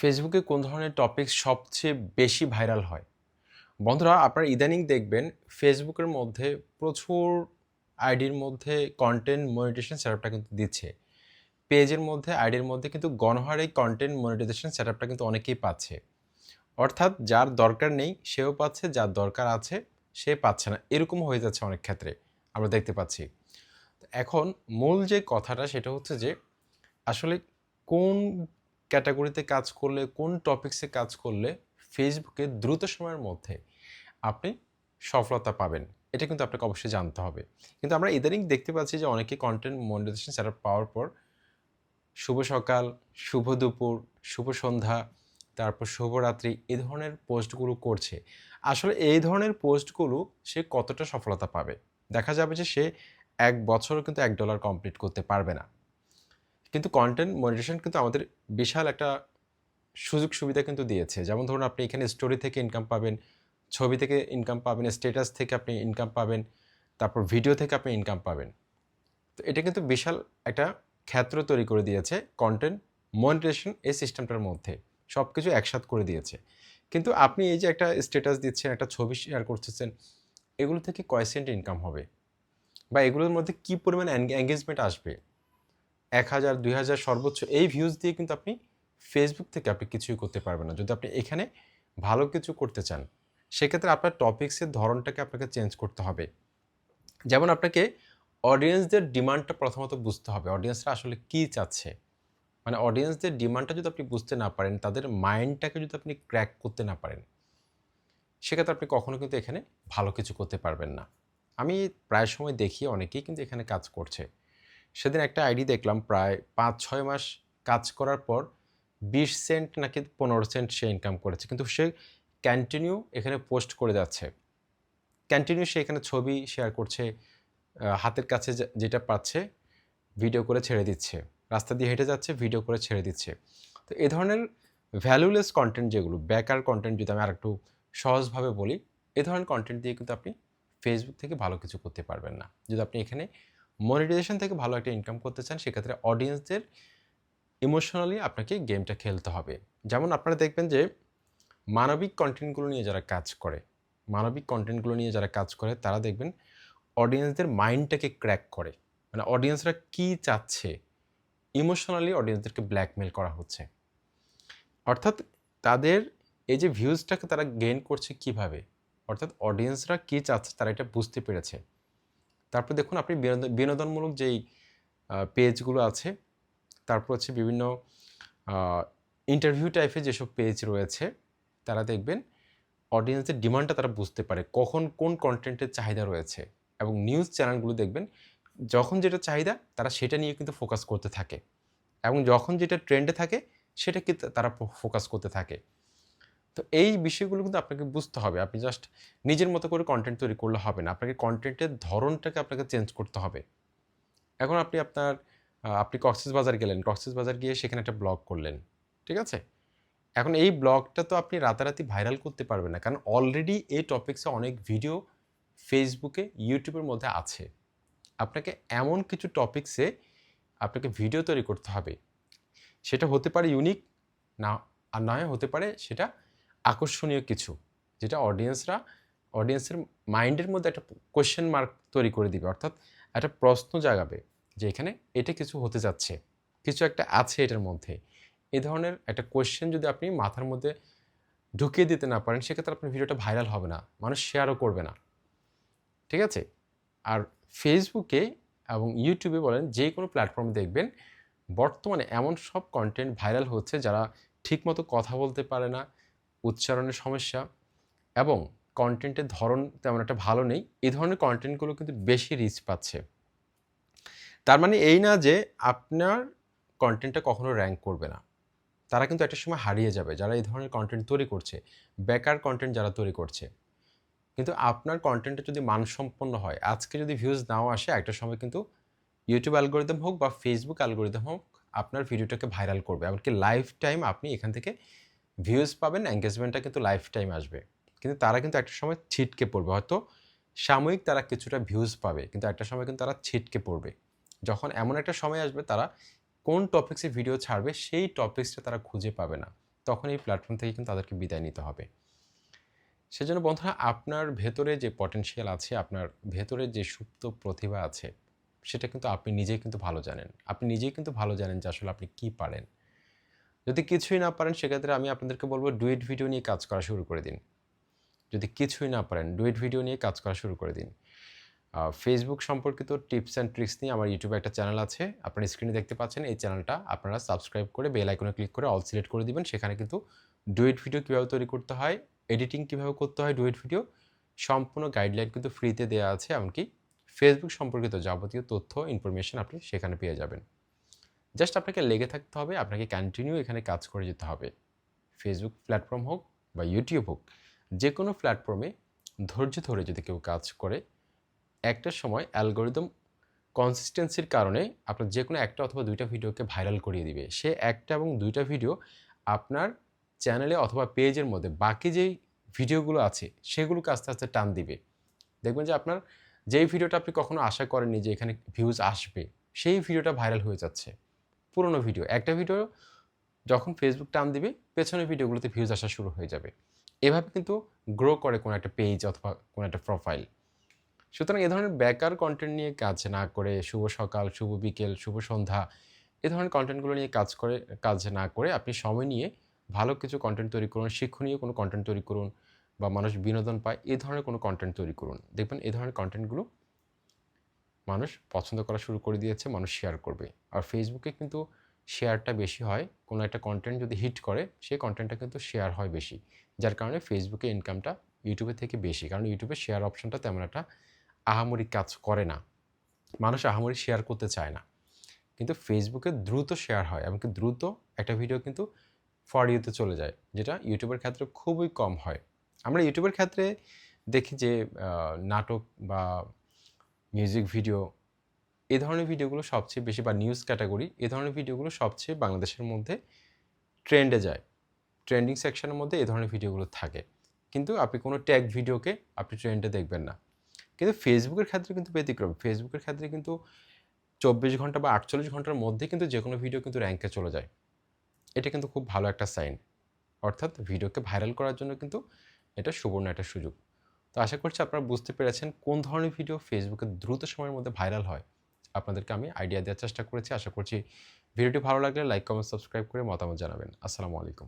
ফেসবুকে কোন ধরনের টপিক সবচেয়ে বেশি ভাইরাল হয়? বন্ধুরা, আপনারা ইদানিং দেখবেন ফেসবুকের মধ্যে প্রচুর আইডির মধ্যে কন্টেন্ট মনিটেশন সেটআপটা কিন্তু দিচ্ছে। পেজের মধ্যে, আইডির মধ্যে কিন্তু গণহারে কন্টেন্ট মনিটাইজেশন সেটআপটা কিন্তু অনেকেই পাচ্ছে। অর্থাৎ যার দরকার নেই, সেও পাচ্ছে, যার দরকার আছে, সে পাচ্ছে না। এরকম হয়ে যাচ্ছে অনেক ক্ষেত্রে, আমরা দেখতে পাচ্ছি। এখন মূল যে কথাটা, সেটা হচ্ছে যে, আসলে কোন ক্যাটাগরিতে কাজ করলে, কোন টপিকসে কাজ করলে ফেসবুকে দ্রুত সময়ের মধ্যে আপনি সফলতা পাবেন, এটা কিন্তু আপনাকে অবশ্যই জানতে হবে। কিন্তু আমরা ইদানিং দেখতে পাচ্ছি যে অনেকে কন্টেন্ট মনিটাইজেশন সেট পাওয়ার পর শুভ সকাল, শুভ দুপুর, শুভ সন্ধ্যা, তারপর শুভরাত্রি এই ধরনের পোস্টগুলো করছে। আসলে এই ধরনের পোস্টগুলো সে কতটা সফলতা পাবে? দেখা যাবে যে সে এক বছরও কিন্তু এক ডলার কমপ্লিট করতে পারবে না। কিন্তু কন্টেন্ট মনিটেশন কিন্তু আমাদের বিশাল একটা সুযোগ সুবিধা কিন্তু দিয়েছে। যেমন ধরুন আপনি এখানে স্টোরি থেকে ইনকাম পাবেন, ছবি থেকে ইনকাম পাবেন স্ট্যাটাস থেকে আপনি ইনকাম পাবেন, তারপর ভিডিও থেকে আপনি ইনকাম পাবেন। তো এটা কিন্তু বিশাল একটা ক্ষেত্র তৈরি করে দিয়েছে কন্টেন্ট মনিটেশন এই সিস্টেমটার মধ্যে। সব কিছু একসাথ করে দিয়েছে। কিন্তু আপনি এই যে একটা স্ট্যাটাস দিচ্ছেন, একটা ছবি শেয়ার করতেছেন, এগুলো থেকে কয় সেন্ট ইনকাম হবে? বা এগুলোর মধ্যে কী পরিমাণ এঙ্গেজমেন্ট আসবে? এক হাজার, দুই হাজার সর্বোচ্চ এই ভিউজ দিয়ে কিন্তু আপনি ফেসবুক থেকে আপনি কিছুই করতে পারবেন না। যদি আপনি এখানে ভালো কিছু করতে চান, সেক্ষেত্রে আপনার টপিক্সের ধরনটাকে আপনাকে চেঞ্জ করতে হবে। যেমন আপনাকে অডিয়েন্সদের ডিমান্ডটা প্রথমত বুঝতে হবে। অডিয়েন্সরা আসলে কী চাচ্ছে? মানে অডিয়েন্সদের ডিমান্ডটা যদি আপনি বুঝতে না পারেন, তাদের মাইন্ডটাকে যদি আপনি ক্র্যাক করতে না পারেন, সেক্ষেত্রে আপনি কখনো কিন্তু এখানে ভালো কিছু করতে পারবেন না। আমি প্রায় সময় দেখি অনেকেই কিন্তু এখানে কাজ করছে। সেদিন একটা আইডি দেখলাম প্রায় পাঁচ, ছয় মাস কাজ করার পর বিশ সেন্ট নাকি পনেরো সেন্ট সে ইনকাম করেছে। কিন্তু সে কন্টিনিউ এখানে পোস্ট করে যাচ্ছে। কন্টিনিউ সে এখানে ছবি শেয়ার করছে হাতের কাছে যেটা পাচ্ছে ভিডিও করে ছেড়ে দিচ্ছে। রাস্তা দিয়ে হেঁটে যাচ্ছে ভিডিও করে ছেড়ে দিচ্ছে। তো এ ধরনের ভ্যালুলেস কন্টেন্ট যেগুলো, বেকার কন্টেন্ট যদি আমি আরেকটু সহজভাবে বলি, এ ধরনের কন্টেন্ট দিয়ে কিন্তু আপনি ফেসবুক থেকে ভালো কিছু করতে পারবেন না। যদি আপনি এখানে মনিটাইজেশন থেকে ভালো একটা ইনকাম করতে চান, সেক্ষেত্রে অডিয়েন্সদের ইমোশনালি আপনাকে গেমটা খেলতে হবে। যেমন আপনারা দেখবেন যে, মানবিক কন্টেন্টগুলো নিয়ে যারা কাজ করে, মানবিক কন্টেন্টগুলো নিয়ে যারা কাজ করে, তারা দেখবেন অডিয়েন্সদের মাইন্ডটাকে ক্র্যাক করে। মানে অডিয়েন্সরা কী চাচ্ছে? ইমোশনালি অডিয়েন্সদেরকে ব্ল্যাকমেল করা হচ্ছে। অর্থাৎ তাদের এই যে ভিউজটাকে তারা গেইন করছে কীভাবে? অর্থাৎ অডিয়েন্সরা কী চাচ্ছে, তারা এটা বুঝতে পেরেছে। তারপর দেখুন আপনি বিনোদনমূলক যেই পেজগুলো আছে, তারপর হচ্ছে বিভিন্ন ইন্টারভিউ টাইপের যেসব পেজ রয়েছে, তারা দেখবেন অডিয়েন্সের ডিমান্ডটা তারা বুঝতে পারে, কখন কোন কন্টেন্টের চাহিদা রয়েছে এবং নিউজ চ্যানেলগুলো দেখবেন যখন যেটা চাহিদা তারা সেটা নিয়ে কিন্তু ফোকাস করতে থাকে এবং যখন যেটা ট্রেন্ডে থাকে সেটা কি তারা ফোকাস করতে থাকে। তো এই বিষয়গুলো কিন্তু আপনাকে বুঝতে হবে। আপনি জাস্ট নিজের মতো করে কন্টেন্ট তৈরি করলে হবে না। আপনাকে কন্টেন্টের ধরনটাকে আপনাকে চেঞ্জ করতে হবে। এখন আপনি আপনার আপনি কক্সেস বাজার গেলেন। কক্সেস বাজার গিয়ে সেখানে একটা ব্লগ করলেন। ঠিক আছে? এখন এই ব্লগটা তো আপনি রাতারাতি ভাইরাল করতে পারবেন না। কারণ অলরেডি এই টপিক্সে অনেক ভিডিও ফেসবুকে ইউটিউবের মধ্যে আছে। আপনাকে এমন কিছু টপিক্সে আপনাকে ভিডিও তৈরি করতে হবে। সেটা হতে পারে ইউনিক না, আর নয় হতে পারে সেটা আকর্ষণীয় কিছু, যেটা অডিয়েন্সরা অডিয়েন্সের মাইন্ডের মধ্যে একটা কোয়েশ্চেন মার্ক তৈরি করে দিবে। অর্থাৎ একটা প্রশ্ন জাগাবে যে এখানে এটা কিছু হতে যাচ্ছে, কিছু একটা আছে এটার মধ্যে। এ ধরনের একটা কোয়েশ্চেন যদি আপনি মাথার মধ্যে ঢুকিয়ে দিতে না পারেন, সেক্ষেত্রে আপনার ভিডিওটা ভাইরাল হবে না, মানুষ শেয়ারও করবে না। ঠিক আছে? আর ফেসবুকে এবং ইউটিউবে বলেন, যে কোনো প্ল্যাটফর্মে দেখবেন, বর্তমানে এমন সব কন্টেন্ট ভাইরাল হচ্ছে যারা ঠিকমতো কথা বলতে পারে না উচ্চারণের সমস্যা এবং কন্টেন্টের ধরন তেমন একটা ভালো নেই। এই ধরনের কন্টেন্টগুলো কিন্তু বেশি রিচ পাচ্ছে। তার মানে এই না যে আপনার কন্টেন্টটা কখনো র্যাঙ্ক করবে না। তারা কিন্তু একটা সময় হারিয়ে যাবে। যারা এই ধরনের কন্টেন্ট তৈরি করছে, বেকার কন্টেন্ট যারা তৈরি করছে। কিন্তু আপনার কন্টেন্টটা যদি মানসম্পন্ন হয়, আজকে যদি ভিউজ নাও আসে, একটা সময় কিন্তু ইউটিউব অ্যালগোরিদম হোক বা ফেসবুক অ্যালগোরিদম হোক, আপনার ভিডিওটাকে ভাইরাল করবে। এমনকি লাইফ টাইম আপনি এখান থেকে ভিউজ পাবেন এঙ্গেজমেন্টটা কিন্তু লাইফ টাইম আসবে। কিন্তু তারা কিন্তু একটা সময় ছিটকে পড়বে। হয়তো সাময়িক তারা কিছুটা ভিউজ পাবে, কিন্তু একটা সময় কিন্তু তারা ছিটকে পড়বে। যখন এমন একটা সময় আসবে, তারা কোন টপিক্সে ভিডিও ছাড়বে, সেই টপিক্সটা তারা খুঁজে পাবে না। তখন এই প্ল্যাটফর্ম থেকে কিন্তু তাদেরকে বিদায় নিতে হবে। সেজন্য বন্ধুরা, আপনার ভেতরে যে পটেনশিয়াল আছে, আপনার ভেতরে যে সুপ্ত প্রতিভা আছে, সেটা কিন্তু আপনি নিজেই কিন্তু ভালো জানেন। আপনি নিজেই কিন্তু ভালো জানেন যে আসলে আপনি কী পারেন। যদি কিছুই না পারেন, সেক্ষেত্রে আমি আপনাদেরকে বলব ডুয়েট ভিডিও নিয়ে কাজ করা শুরু করে দিন। যদি কিছুই না পারেন ডুয়েট ভিডিও নিয়ে কাজ করা শুরু করে দিন। ফেসবুক সম্পর্কিত টিপস অ্যান্ড ট্রিক্স নিয়ে আমার ইউটিউবে একটা চ্যানেল আছে, আপনার স্ক্রিনে দেখতে পাচ্ছেন, এই চ্যানেলটা আপনারা সাবস্ক্রাইব করে বেল আইকনে ক্লিক করে অল সিলেক্ট করে দিবেন। সেখানে কিন্তু ডুয়েট ভিডিও কীভাবে তৈরি করতে হয় এডিটিং কীভাবে করতে হয় ডুয়েট ভিডিও সম্পূর্ণ গাইডলাইন কিন্তু ফ্রিতে দেওয়া আছে। এমনকি ফেসবুক সম্পর্কিত যাবতীয় তথ্য ইনফরমেশন আপনি সেখানে পেয়ে যাবেন। জাস্ট আপনাকে লেগে থাকতে হবে, আপনাকে কন্টিনিউ এখানে কাজ করে যেতে হবে। ফেসবুক প্ল্যাটফর্ম হোক বা ইউটিউব হোক যে কোনো প্ল্যাটফর্মে ধৈর্য ধরে যদি কেউ কাজ করে, একটা সময় অ্যালগোরিদম কনসিস্টেন্সির কারণে আপনার যে কোনো একটা অথবা দুইটা ভিডিওকে ভাইরাল করিয়ে দিবে। সে একটা এবং দুইটা ভিডিও আপনার চ্যানেলে অথবা পেজের মধ্যে বাকি যেই ভিডিওগুলো আছে, সেগুলোকে আস্তে আস্তে টান দিবে। দেখবেন যে আপনার যেই ভিডিওটা আপনি কখনো আশা করেননি যে এখানে ভিউজ আসবে, সেই ভিডিওটা ভাইরাল হয়ে যাচ্ছে। পুরনো ভিডিও একটা ভিডিও যখন ফেসবুক টান দিবে, পেছনের ভিডিওগুলোতে ভিউজ আসা শুরু হয়ে যাবে। এভাবে কিন্তু গ্রো করে কোনো একটা পেজ অথবা কোনো একটা প্রোফাইল সুতরাং এ ধরনের বেকার কন্টেন্ট নিয়ে কাজ না করে, শুভ সকাল, শুভ বিকেল, শুভ সন্ধ্যা, এ ধরনের কন্টেন্টগুলো নিয়ে কাজ করে, কাজ না করে আপনি সময় নিয়ে ভালো কিছু কন্টেন্ট তৈরি করুন, শিক্ষণীয় কোনো কন্টেন্ট তৈরি করুন বা মানুষ বিনোদন পায়, এ ধরনের কোনো কন্টেন্ট তৈরি করুন। দেখবেন এ ধরনের কন্টেন্টগুলো মানুষ পছন্দ করা শুরু করে দিয়েছে, মানুষ শেয়ার করবে। আর ফেসবুকে কিন্তু শেয়ারটা বেশি হয়, কোনো একটা কন্টেন্ট যদি হিট করে, সেই কন্টেন্টটা কিন্তু শেয়ার হয় বেশি। যার কারণে ফেসবুকে ইনকামটা ইউটিউবের থেকে বেশি, কারণ ইউটিউবে শেয়ার অপশনটা তেমন একটা আহামরি কাজ করে না। মানুষ আহামরি শেয়ার করতে চায় না। কিন্তু ফেসবুকে দ্রুত শেয়ার হয় এমনকি দ্রুত একটা ভিডিও কিন্তু ফর ইউতে চলে যায়, যেটা ইউটিউবের ক্ষেত্রে খুবই কম হয়। আমরা ইউটিউবের ক্ষেত্রে দেখি যে নাটক বা মিউজিক ভিডিও এ ধরনের ভিডিওগুলো সবচেয়ে বেশি বা নিউজ ক্যাটাগরি এ ধরনের ভিডিওগুলো সবচেয়ে বাংলাদেশের মধ্যে ট্রেন্ডে যায়। ট্রেন্ডিং সেকশনের মধ্যে এ ধরনের ভিডিওগুলো থাকে। কিন্তু আপনি কোনো ট্যাগ ভিডিওকে আপনি ট্রেন্ডে দেখবেন না। কিন্তু ফেসবুকের ক্ষেত্রে কিন্তু ব্যতিক্রম। ফেসবুকের ক্ষেত্রে কিন্তু চব্বিশ ঘণ্টা বা আটচল্লিশ ঘণ্টার মধ্যে কিন্তু যে কোনো ভিডিও কিন্তু র্যাঙ্কে চলে যায়। এটা কিন্তু খুব ভালো একটা সাইন অর্থাৎ ভিডিওকে ভাইরাল করার জন্য কিন্তু এটা সুবর্ণ একটা সুযোগ। তো আশা করছি আপনারা বুঝতে পেরেছেন কোন ধরনের ভিডিও ফেসবুকে দ্রুত সময়ের মধ্যে ভাইরাল হয়। আপনাদেরকে আমি আইডিয়া দেওয়ার চেষ্টা করেছি। আশা করছি ভিডিওটি ভালো লাগলে লাইক কমেন্ট সাবস্ক্রাইব করে মতামত জানাবেন। আসসালামু আলাইকুম।